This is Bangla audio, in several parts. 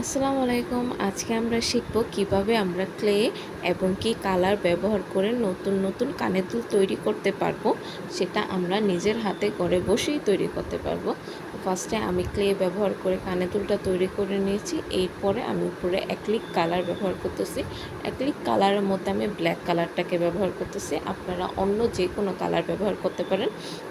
আসসালামু আলাইকুম আজকে আমরা শিখব কীভাবে আমরা ক্লে এবং কি কালার ব্যবহার করে নতুন নতুন কানের দুল তৈরি করতে পারব, সেটা আমরা নিজের হাতে ঘরে বসেই তৈরি করতে পারব। ফার্স্টে আমি ক্লে ব্যবহার করে কানের দুলটা তৈরি করে নিয়েছি। এরপরে আমি উপরে অ্যাক্লিক কালার ব্যবহার করতেছি। অ্যাক্লিক কালারের মধ্যে আমি ব্ল্যাক কালারটাকে ব্যবহার করতেছি। আপনারা অন্য যে কোনো কালার ব্যবহার করতে পারেন।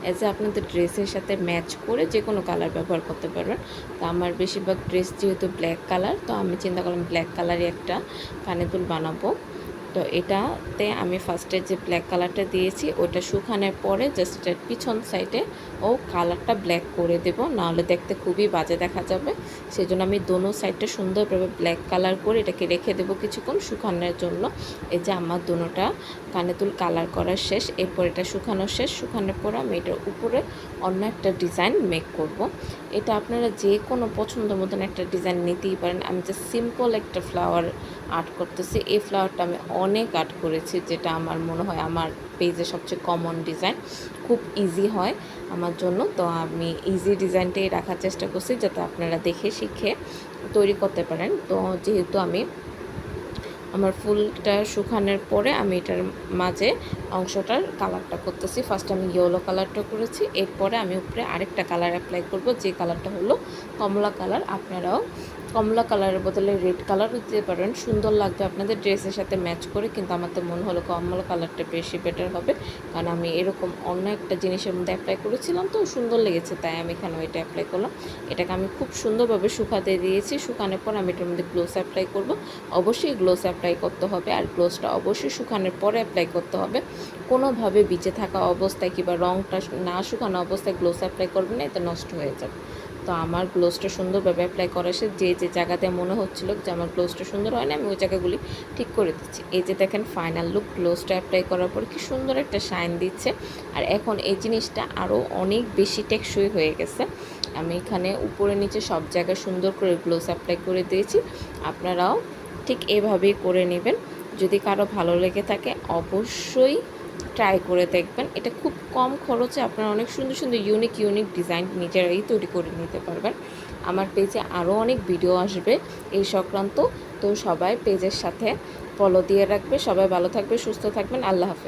এজ এ আপনাদের ড্রেসের সাথে ম্যাচ করে যে কোনো কালার ব্যবহার করতে পারবেন। তো আমার বেশিরভাগ ড্রেস যেহেতু ব্ল্যাক কালার তো আমি চিন্তা করলাম ব্ল্যাক কালারই একটা কানে দুল বানাবো। তো এটাতে আমি ফার্স্টে যে ব্ল্যাক কালারটা দিয়েছি, ওটা শুকানোর পরে জাস্ট এটার পিছন সাইডে ও কালারটা ব্ল্যাক করে দেব। নাহলে দেখতে খুবই বাজে দেখা যাবে। সেই জন্য আমি দোনো সাইডটা সুন্দরভাবে ব্ল্যাক কালার করে এটাকে রেখে দেবো কিছুক্ষণ শুকানোর জন্য। এই যে আমার দোনোটা কানে দুল কালার করা শেষ, এরপর এটা শুকানো শেষ। শুকানোর পর আমি এটার উপরে অন্য একটা ডিজাইন মেক করব। এটা আপনারা যে কোনো পছন্দ মতন একটা ডিজাইন নিতেই পারেন। আমি যে সিম্পল একটা ফ্লাওয়ার আর্ট করতেছি। এই ফ্লাওয়ারটা আমি অনেক আর্ট করেছি, যেটা আমার মনে হয় আমার পেজে সবচেয়ে কমন ডিজাইন খুব ইজি হয় আমার জন্য। তো আমি ইজি ডিজাইনটাই রাখার চেষ্টা করছি, যাতে আপনারা দেখে শিখে তৈরি করতে পারেন। তো যেহেতু আমি আমার ফুলটা শুকানোর পরে আমি এটার মাঝে অংশটার কালারটা করতেছি। ফার্স্ট আমি ইয়েলো কালারটা করেছি, এরপরে আমি উপরে আরেকটা কালার অ্যাপ্লাই করব, যে কালারটা হলো কমলা কালার আপনারাও কমলা কালারের বদলে রেড কালারও দিতে পারেন। সুন্দর লাগবে আপনাদের ড্রেসের সাথে ম্যাচ করে, কিন্তু আমার তো মনে হলো কমলা কালারটা বেশি বেটার হবে। কারণ আমি এরকম অন্য একটা জিনিসের মধ্যে অ্যাপ্লাই করেছিলাম তো, সুন্দর লেগেছে, তাই আমি এখানে ওইটা অ্যাপ্লাই করলাম। এটাকে আমি খুব সুন্দরভাবে শুকাতে দিয়েছি, শুকানোর পর আমি এটার মধ্যে গ্লোস অ্যাপ্লাই করব। অবশ্যই গ্লোস অ্যাপ্লাই করতে হবে, আর গ্লোসটা অবশ্যই শুকানোর পরে অ্যাপ্লাই করতে হবে। কোনোভাবে বিচে থাকা অবস্থায় কিংবা রঙটা না শুকানো অবস্থায় গ্লোস অ্যাপ্লাই করবে না এতে নষ্ট হয়ে যাবে। তো আমার গ্লোসটা সুন্দরভাবে অ্যাপ্লাই করা সে যে যে জায়গাতে মনে হচ্ছিল যে আমার গ্লোসটা সুন্দর হয় না আমি ওই জায়গাগুলি ঠিক করে দিচ্ছি। এই যে দেখেন ফাইনাল লুক গ্লোসটা অ্যাপ্লাই করার পর কি সুন্দর একটা শাইন দিচ্ছে। আর এখন এই জিনিসটা আরও অনেক বেশি টেকসই হয়ে গেছে। আমি এখানে উপরে নিচে সব জায়গায় সুন্দর করে গ্লোস অ্যাপ্লাই করে দিয়েছি। আপনারাও ঠিক এভাবেই করে নেবেন। যদি কারও ভালো লেগে থাকে, অবশ্যই ট্রাই করে দেখবেন। এটা খুব কম খরচে আপনারা অনেক সুন্দর সুন্দর ইউনিক ইউনিক ডিজাইন নিজেরাই তৈরি করে নিতে পারবেন। আমার পেজে আরও অনেক ভিডিও আসবে এই সংক্রান্ত। তো সবাই পেজের সাথে ফলো দিয়ে রাখবে। সবাই ভালো থাকবে, সুস্থ থাকবেন। আল্লাহ হাফেজ।